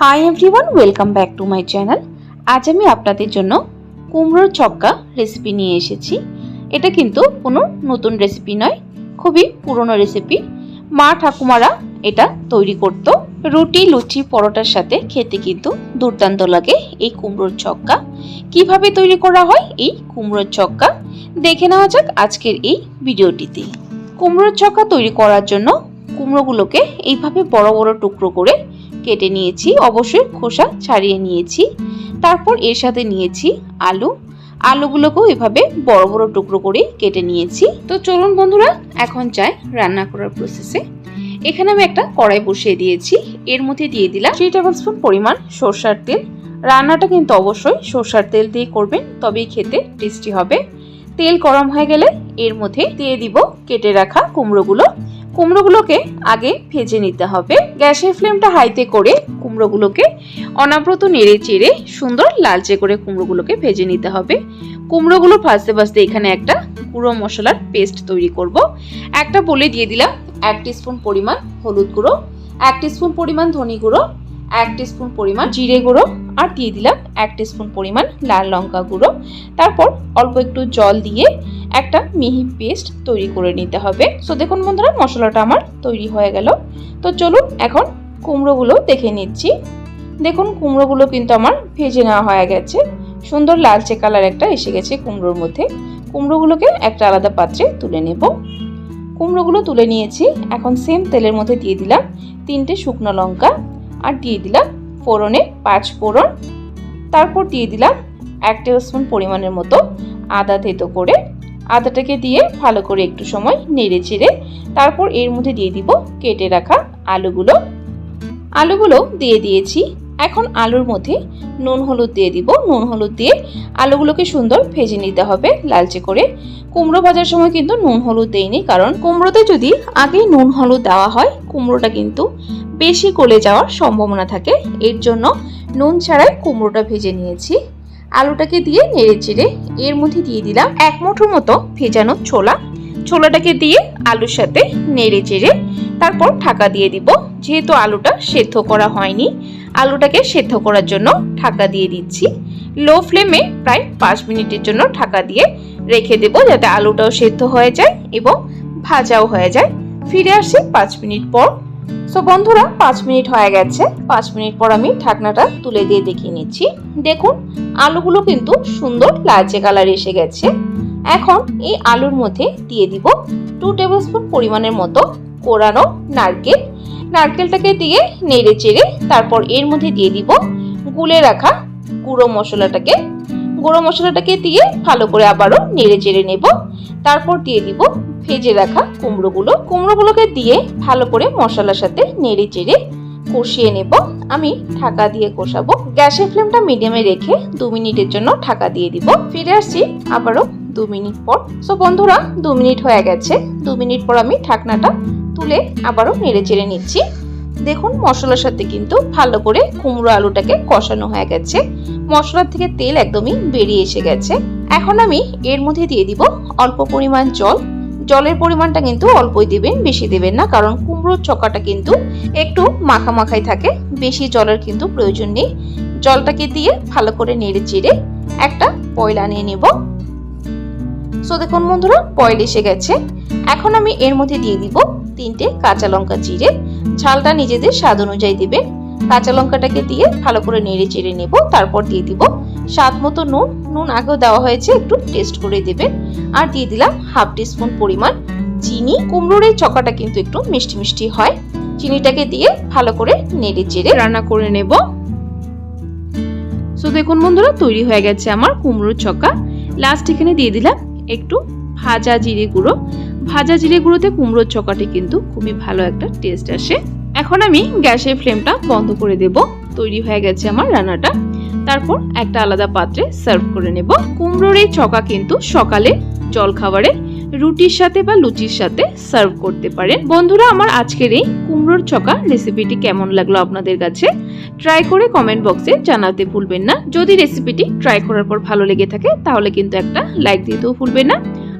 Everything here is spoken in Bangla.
Hi everyone welcome back to my channel আজ আমি আপনাদের জন্য কুমড়োর ছক্কা রেসিপি নিয়ে এসেছি। এটা কিন্তু কোনো নতুন রেসিপি নয়, খুবই পুরনো রেসিপি মা ঠাকুমারা এটা তৈরি করত। রুটি, লুচি, পরোটার সাথে খেতে কিন্তু দুর্দান্ত লাগে এই কুমড়োর ছক্কা। কীভাবে তৈরি করা হয় এই কুমড়োর ছক্কা? দেখে নেওয়া যাক আজকের এই ভিডিওটিতে। কুমড়োর ছক্কা তৈরি করার জন্য কুমড়োগুলোকে এইভাবে বড় বড় টুকরো করে কেটে নিয়েছি, অবশ্যই খোসা ছাড়িয়ে নিয়েছি। তারপর এর সাথে নিয়েছি আলু। আলুগুলোকেও এভাবে বড় বড় টুকরো করে কেটে নিয়েছি। তো চলুন বন্ধুরা, এখন যাই রান্না করার প্রসেসে এখানে আমি একটা কড়াই বসিয়ে দিয়েছি। এর মধ্যে দিয়ে দিলাম থ্রি টেবিল স্পুন পরিমাণ সর্ষার তেল। রান্নাটা কিন্তু অবশ্যই সর্ষার তেল দিয়ে করবেন, তবেই খেতে টেস্টি হবে। তেল গরম হয়ে গেলে এর মধ্যে দিয়ে দিব কেটে রাখা কুমড়োগুলো। কুমড়োগুলোকে আগে ভেজে নিতে হবে। গ্যাসের ফ্লেমটা হাইতে করে কুমড়োগুলোকে অনাব্রত নেড়ে চেড়ে সুন্দর লালচে করে কুমড়োগুলোকে ভেজে নিতে হবে। কুমড়োগুলো ভাজতে ভাজতে এখানে একটা গুঁড়ো মশলার পেস্ট তৈরি করব। একটা বলে দিয়ে দিলাম এক স্পুন পরিমাণ হলুদ গুঁড়ো, এক স্পুন পরিমাণ ধনে গুঁড়ো, এক স্পুন পরিমাণ জিরে গুঁড়ো আর দিয়ে দিলাম এক স্পুন পরিমাণ লাল লঙ্কা গুঁড়ো। তারপর অল্প একটু জল দিয়ে একটা মিহি পেস্ট তৈরি করে নিতে হবে। সো দেখুন বন্ধুরা, মশলাটা আমার তৈরি হয়ে গেল। তো চলুন এখন কুমড়োগুলো দেখে নিচ্ছি। দেখুন, কুমড়োগুলো কিন্তু আমার ভেজে নেওয়া হয়ে গেছে। সুন্দর লালচে কালার একটা এসে গেছে কুমড়োর মধ্যে। কুমড়োগুলোকে একটা আলাদা পাত্রে তুলে নেব। কুমড়োগুলো তুলে নিয়েছি। এখন সেম তেলের মধ্যে দিয়ে দিলাম তিনটে শুকনো লঙ্কা আর দিয়ে দিলাম ফোড়নে পাঁচ ফোড়ন। তারপর দিয়ে দিলাম এক টেবিল স্পুন পরিমাণের মতো আদা থেতো করে আদাটাকে দিয়ে ভালো করে একটু সময় নেড়ে চেড়ে তারপর এর মধ্যে দিয়ে দিব কেটে রাখা আলুগুলো। আলুগুলো দিয়ে দিয়েছি। এখন আলুর মধ্যে নুন হলুদ দিয়ে দিব। নুন হলুদ দিয়ে আলুগুলোকে সুন্দর ভেজে নিতে হবে লালচে করে। কুমড়ো ভাজার সময় কিন্তু নুন হলুদ দেইনি, কারণ কুমড়োতে যদি আগেই নুন হলুদ দেওয়া হয়, কুমড়োটা কিন্তু বেশি গলে যাওয়ার সম্ভাবনা থাকে। এর জন্য নুন ছাড়াই কুমড়োটা ভেজে নিয়েছি। আলুটাকে দিয়ে নেড়ে চেড়ে এর মধ্যে দিয়ে দিলাম এক মুঠোর মতো ভেজানো ছোলা। ছোলাটাকে দিয়ে আলুর সাথে নেড়ে চেড়ে তারপর ঢাকা দিয়ে দিব। যেহেতু আলুটা সেদ্ধ করা হয়নি, আলুটাকে সেদ্ধ করার জন্য ঢাকা দিয়ে দিচ্ছি। লো ফ্লেমে প্রায় পাঁচ মিনিটের জন্য ঢাকা দিয়ে রেখে দেবো যাতে আলুটাও সেদ্ধ হয়ে যায় এবং ভাজাও হয়ে যায়। ফিরে আসি পাঁচ মিনিট পর। সো বন্ধুরা, পাঁচ মিনিট হয়ে গেছে। পাঁচ মিনিট পর আমি ঢাকনাটা তুলে দিয়ে দেখিয়ে নিচ্ছি। দেখুন, আলুগুলো কিন্তু সুন্দর লালচে কালার এসে গেছে। এখন এই আলুর মধ্যে দিয়ে দিব টু টেবিল স্পুন পরিমাণের মতো কোরানো নারকেল। নারকেলটাকে দিয়ে নেড়ে চেড়ে তারপর এর মধ্যে দিয়ে দিব গুলে রাখা গুঁড়ো মশলাটাকে। গুঁড়ো মশলাটাকে দিয়ে ভালো করে আবারও নেড়ে চেড়ে নেব। তারপর দিয়ে দিব ভেজে রাখা কুমড়োগুলো। কুমড়োগুলোকে দিয়ে ভালো করে মশলার সাথে নেড়ে চেড়ে কষিয়ে নেব। আমি ঢাকা দিয়ে কষাবো। গ্যাসের ফ্লেমটা মিডিয়ামে রেখে দু মিনিটের জন্য ঢাকা দিয়ে দিব। ফিরে আসছি আবারও দু মিনিট পর। সো বন্ধুরা, দু মিনিট হয়ে গেছে। দু মিনিট পর আমি ঢাকনাটা তুলে আবারও নেড়ে চেড়ে নিচ্ছি। দেখুন, মশলার সাথে কিন্তু ভালো করে কুমড়ো আলুটাকে কষানো হয়ে গেছে। মশলার থেকে তেল একদমই বেরিয়ে এসে গেছে। এখন আমি এর মধ্যে দিয়ে দিব অল্প পরিমাণ জল। জলের পরিমাণটা কিন্তু অল্পই দেবেন, বেশি দেবেন না, কারণ কুমড়োর চকাটা কিন্তু একটু মাখা মাখাই থাকে, বেশি জলের কিন্তু প্রয়োজন নেই। জলটাকে দিয়ে ভালো করে নেড়ে চেড়ে একটা পয়লা নিয়ে নেব। সো দেখুন বন্ধুরা, পয়ল এসে গেছে। এখন আমি এর মধ্যে দিয়ে দিব তিনটে কাঁচা লঙ্কা চিড়ে ঝালটা নিজেদের স্বাদ অনুযায়ী দিবেন কাঁচা লঙ্কাটাকে দিয়ে ভালো করে নেড়ে চেড়ে নেব, তারপর দিয়ে দিব স্বাদ মতো নুন। নুন আগেও দেওয়া হয়েছে, একটু টেস্ট করে দেবেন আর দিয়ে দিলাম হাফ টিস্পুন পরিমাণ চিনি। কুমড়োর এই চকাটা কিন্তু একটু মিষ্টি মিষ্টি হয়। চিনিটাকে দিয়ে ভালো করে নেড়ে চেড়ে রান্না করে নেব। সো দেখুন বন্ধুরা, তৈরি হয়ে গেছে আমার কুমড়োর চকা। লাস্ট এখানে দিয়ে দিলাম একটু ভাজা জিরে গুঁড়ো। ভাজা জিরে গুঁড়োতে কুমড়োর চকাটি কিন্তু খুবই ভালো একটা টেস্ট আসে। এখন আমি গ্যাসের ফ্লেমটা বন্ধ করে দেব। তৈরি হয়ে গেছে আমার রান্নাটা। তারপর একটা আলাদা পাত্রে সার্ভ করে নেব। কুমড়োর এই চকা কিন্তু সকালে জলখাবারে রুটির সাথে বা লুচির সাথে সার্ভ করতে পারেন। বন্ধুরা, আমার আজকের এই কুমড়োর চকা রেসিপিটি কেমন লাগল আপনাদের কাছে? ট্রাই করে কমেন্ট বক্সে জানাতে ভুলবেন না। যদি রেসিপিটি ট্রাই করার পর ভালো লেগে থাকে, তাহলে কিন্তু একটা লাইক দিতেও ভুলবেন না।